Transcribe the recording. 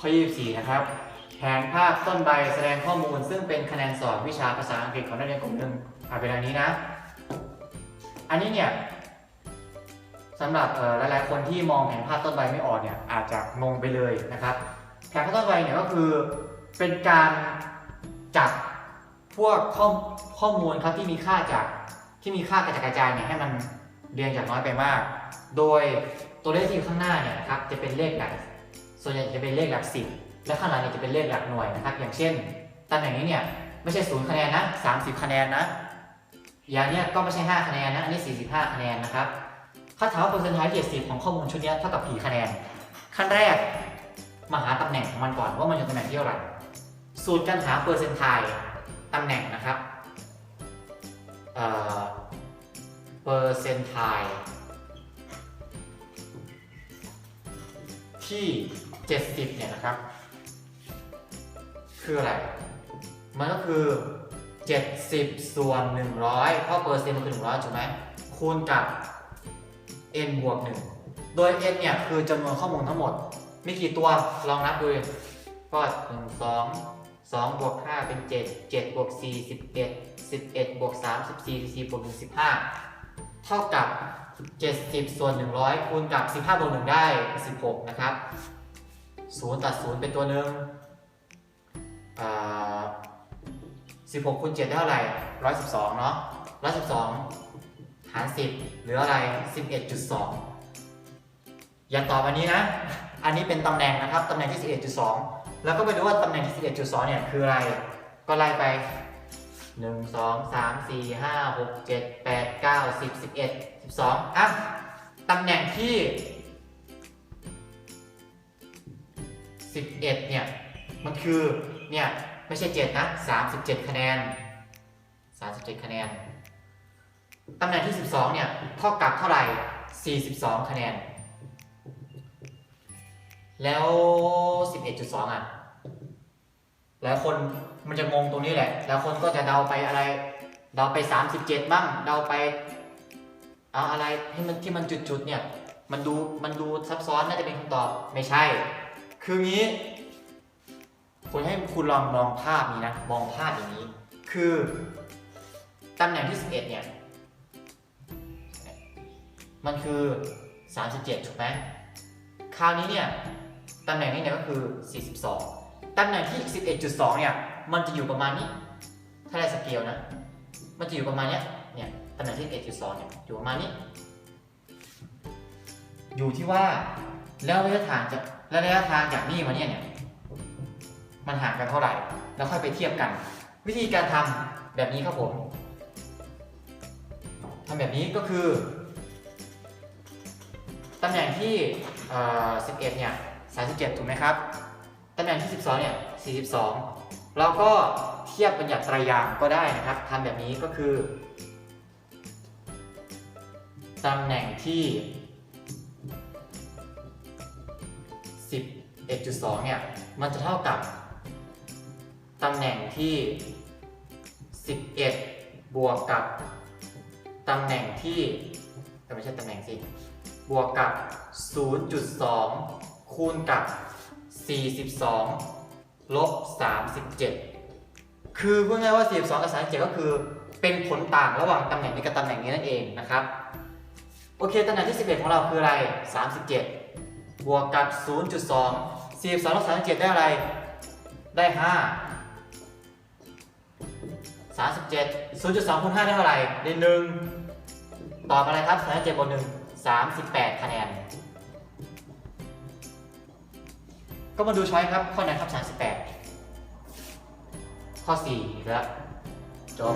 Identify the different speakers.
Speaker 1: ข้อ 24 นะครับ แผนภาพต้นใบแสดงข้อมูล ซึ่งเป็นคะแนนสอบวิชาภาษาอังกฤษของนักเรียนกลุ่มหนึ่งอ่านเป็นอันนี้นะ อันนี้เนี่ยสำหรับหลายๆคนที่มองแผนภาพต้นใบไม่ออกเนี่ยอาจจะงงไปเลยนะครับ แผนภาพต้นใบเนี่ยก็คือเป็นการจับพวกข้อข้อมูลครับที่มีค่าจากที่มีค่ากระจายกระจายเนี่ยให้มันเรียงจากน้อยไปมาก โดยตัวเลขที่อยู่ข้างหน้าเนี่ยนะครับจะเป็นเลขหลัก ส่วนใหญ่จะเป็นเลขหลักสิบและข้างหลังเนี่ยจะเป็นเลขหลักหน่วยนะครับ อย่างเช่นตำแหน่งนี้เนี่ยไม่ใช่ศูนย์คะแนนนะ30คะแนนนะอย่างเนี้ยก็ไม่ใช่5คะแนนนะอันนี้45คะแนนนะครับถ้าถามว่าเปอร์เซ็นต์ท้าย70ของข้อมูลชุดนี้เท่ากับกี่คะแนน ขั้นแรกมาหาตำแหน่งของมันก่อนว่ามันอยู่ตำแหน่งที่เท่าไหร่สูตรการหาเปอร์เซ็นต์ทายตำแหน่งนะครับเอ่อเปอร์เซ็นต์ทายที่ 70 เนี่ยนะครับ คืออะไร มันก็คือ 70 ส่วน 100 เพราะเปอร์เซ็นต์มันคือ 100ถูกไหมคูณกับ n บวก 1 โดย n เนี่ยคือจำนวนข้อมูลทั้งหมด มีกี่ตัว ลองนับดูดิก็1 2 2บวก5เป็น7 7บวก4 11 11บวก3 14 14บวก1 15เท่ากับ70ส่วน100คูณกับ15บวก1ได้16นะครับ 0ตัด0เป็นตัวหนึ่งอ่า16คูณ7ได้เท่าไหร่112เนาะ112หาร10เหลืออะไร11.2อย่าตอบอันนี้นะ อันนี้เป็นตำแหน่งนะครับตำแหน่งที่11.2แล้วก็ไปดูว่าตำแหน่งที่11.2เนี่ยคืออะไร ก็ไล่ไป1 2 3 4 5 6 7 8 9 10 11 12อะตำแหน่งที่ 11 เนี่ย มันคือ เนี่ย ไม่ใช่ 7 นะ 37 คะแนน 37 คะแนน ตำแหน่งที่ 12 เนี่ย เท่ากับเท่าไหร่ 42 คะแนน แล้ว 11.2 อะแล้วคนมันจะงงตรงนี้แหละแล้วคนก็จะเดาไปอะไร เดาไป 37 บ้าง เดาไป เอาอะไรให้มันที่มันจุดๆ เนี่ย มันดู มันดูซับซ้อนน่าจะเป็นคำตอบ ไม่ใช่ คืองี้ ผมให้คุณลองมองภาพนี้นะ มองภาพอย่างนี้ คือตำแหน่งที่ 11 เนี่ย มันคือ 37 ถูกไหมคราวนี้เนี่ย ตำแหน่งนี้เนี่ยก็คือ 42 ตำแหน่งที่ 11.2 เนี่ย มันจะอยู่ประมาณนี้ ถ้าได้สเกลนะ มันจะอยู่ประมาณเนี้ย เนี่ย ตำแหน่งที่ 11.2 เนี่ย อยู่ประมาณนี้ อยู่ที่ว่า แล้วระยะทางจากแล้วระยะทางจากนี่มาเนี่ยเนี่ย มันห่างกันเท่าไหร่ แล้วค่อยไปเทียบกัน วิธีการทำแบบนี้ครับผมทำแบบนี้ก็คือตำแหน่งที่ 11 เนี่ย 37 ถูกไหมครับ ตำแหน่งที่ 12 เนี่ย 42 เราก็เทียบเป็นอย่างไตรยางก็ได้นะครับทำแบบนี้ก็คือ ตำแหน่งที่ 11.2 เนี่ย มันจะเท่ากับตำแหน่งที่ 11 บวกกับตำแหน่งที่ไม่ใช่ตำแหน่งสิ บวกกับ 0.2 คูณกับ 42 ลบ 37 คือพูดง่ายว่า 42 กับ 37 ก็คือเป็นผลต่างระหว่างตำแหน่งนี้กับตำแหน่งนี้นั่นเองนะครับ โอเคตำแหน่งที่ 11 ของเราคืออะไร 37 บวกกับ 0.2 42ลบ37 ได้อะไร ได้ 5 37 0.2คูณ5ได้เท่าไหร่ ได้ 1 ตอบอะไรครับ37บวก1 38 คะแนน ก็มาดูช้อยครับ ข้อไหนครับ 38 ข้อ 4 แล้ว จบ